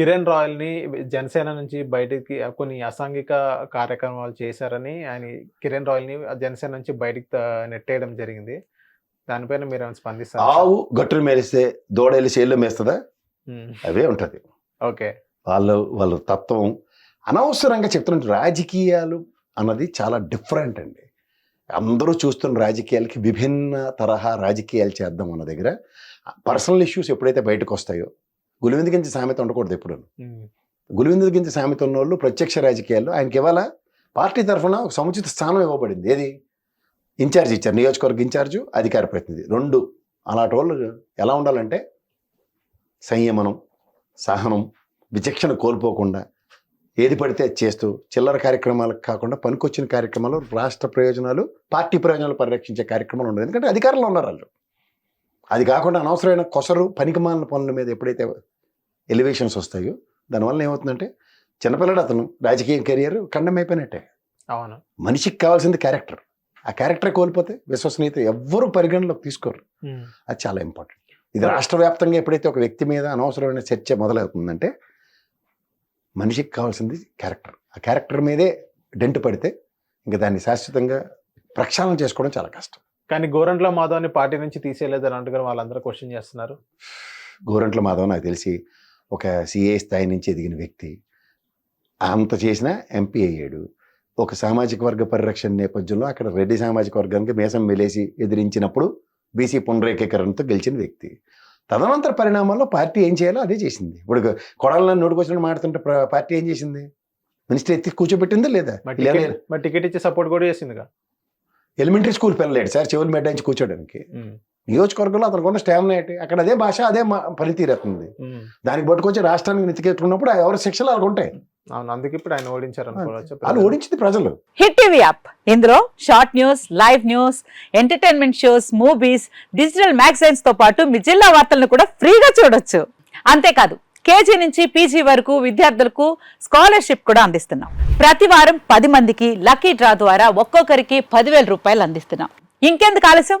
కిరణ్ రాయల్ని జనసేన నుంచి బయటికి కొన్ని అసాంఘిక కార్యక్రమాలు చేశారని ఆయన కిరణ్ రాయల్ని జనసేన నుంచి బయటికి నెట్టేయడం జరిగింది. దానిపైన మీరు ఏమైనా స్పందిస్తారు? ఆవు గట్టును మేరిస్తే దూడ వెళ్ళి చేల్లో మేస్తుందా అవే ఉంటది. ఓకే. వాళ్ళు వాళ్ళ తత్వం అనవసరంగా చెప్తున్నట్టు రాజకీయాలు అన్నది చాలా డిఫరెంట్ అండి. అందరూ చూస్తున్న రాజకీయాలకి విభిన్న తరహా రాజకీయాలు చేద్దాం అన్న దగ్గర పర్సనల్ ఇష్యూస్ ఎప్పుడైతే బయటకు వస్తాయో గులివింద గింజ సామెత ఉండకూడదు ఎప్పుడు. గులివింద గింజ సామెత ఉన్న వాళ్ళు ప్రత్యక్ష రాజకీయాల్లో ఆయనకి ఇవాళ పార్టీ తరఫున ఒక సముచిత స్థానం ఇవ్వబడింది. ఏది? ఇన్ఛార్జ్ ఇచ్చారు. నియోజకవర్గ ఇన్ఛార్జు అధికార ప్రతినిధి. రెండు. అలాంటి వాళ్ళు ఎలా ఉండాలంటే సంయమనం సహనం విచక్షణ కోల్పోకుండా ఏది పడితే అది చేస్తూ చిల్లర కార్యక్రమాలకు కాకుండా పనికొచ్చిన కార్యక్రమాలు రాష్ట్ర ప్రయోజనాలు పార్టీ ప్రయోజనాలు పరిరక్షించే కార్యక్రమాలు ఉండదు ఎందుకంటే అధికారంలో ఉన్నారు వాళ్ళు. అది కాకుండా అనవసరమైన కొసరు పనికిమాలిన పనుల మీద ఎప్పుడైతే ఎలివేషన్స్ వస్తాయో. దానివల్ల ఏమవుతుందంటే చిన్నపిల్లడు అతను రాజకీయ కెరియర్ ఖండం అయిపోయినట్టే. అవును. మనిషికి కావాల్సింది క్యారెక్టర్. ఆ క్యారెక్టర్ కోల్పోతే విశ్వసనీయత ఎవ్వరూ పరిగణలోకి తీసుకోరు. అది చాలా ఇంపార్టెంట్. ఇది రాష్ట్ర వ్యాప్తంగా ఎప్పుడైతే ఒక వ్యక్తి మీద అనవసరమైన చర్చ మొదలవుతుందంటే మనిషికి కావాల్సింది క్యారెక్టర్. ఆ క్యారెక్టర్ మీదే డెంట్ పడితే ఇంకా దాన్ని శాశ్వతంగా ప్రక్షాళన చేసుకోవడం చాలా కష్టం. కానీ గోరంట్ల మాధవ్ని పార్టీ నుంచి తీసేయలేదని అంటున్నారు వాళ్ళందరూ క్వశ్చన్ చేస్తున్నారు. గోరంట్ల మాధవ్ నాకు తెలిసి ఒక సిఏ స్థాయి నుంచి ఎదిగిన వ్యక్తి. అంత చేసినా ఎంపీ అయ్యాడు. ఒక సామాజిక వర్గ పరిరక్షణ నేపథ్యంలో అక్కడ రెడ్డి సామాజిక వర్గానికి మేసం వెలేసి ఎదిరించినప్పుడు బీసీ పునరేకీకరణతో గెలిచిన వ్యక్తి. తదనంతర పరిణామాల్లో పార్టీ ఏం చేయాలో అదే చేసింది. ఇప్పుడు కొడాలని నోటుకొచ్చిన మాడుతుంటే ప్ర- పార్టీ ఏం చేసింది? మినిస్టర్ ఎత్తి కూర్చోబెట్టిందా లేదా? మరి టికెట్ ఇచ్చి సపోర్ట్ కూడా చేసిందిగా? ఎలిమెంటరీ స్కూల్ పిల్లలేడు సార్. చెవులు మెడ్డానికి కూర్చోడానికి. నియోజకవర్గంలో అతనికి ఉన్న స్టామినా ఏంటి? అక్కడ అదే భాష అదే మా- పనితీరు అవుతుంది ఉమ్. దానికి పట్టుకొచ్చి రాష్ట్రానికి నెత్తికెట్టుకున్నప్పుడు ఎవరి శిక్షలు వాళ్ళకు ఉంటాయి? అవును అందుకే ఇప్పుడు ఆయన ఓడించారు అనుకోవచ్చు వాళ్ళు ఓడించింది ప్రజలు. Hit TV app. ఇందులో short news live news entertainment shows movies digital మ్యాగజైన్స్తో పాటు మీ జిల్లా వార్తలను కూడా ఫ్రీగా చూడొచ్చు. అంతేకాదు కేజీ నుంచి పీజీ వరకు విద్యార్థులకు స్కాలర్షిప్ కూడా అందిస్తున్నాం. ప్రతి వారం పది మందికి లక్కీ డ్రా ద్వారా ఒక్కొక్కరికి పదివేల రూపాయలు అందిస్తున్నాం. ఇంకెందుకు ఆలస్యం?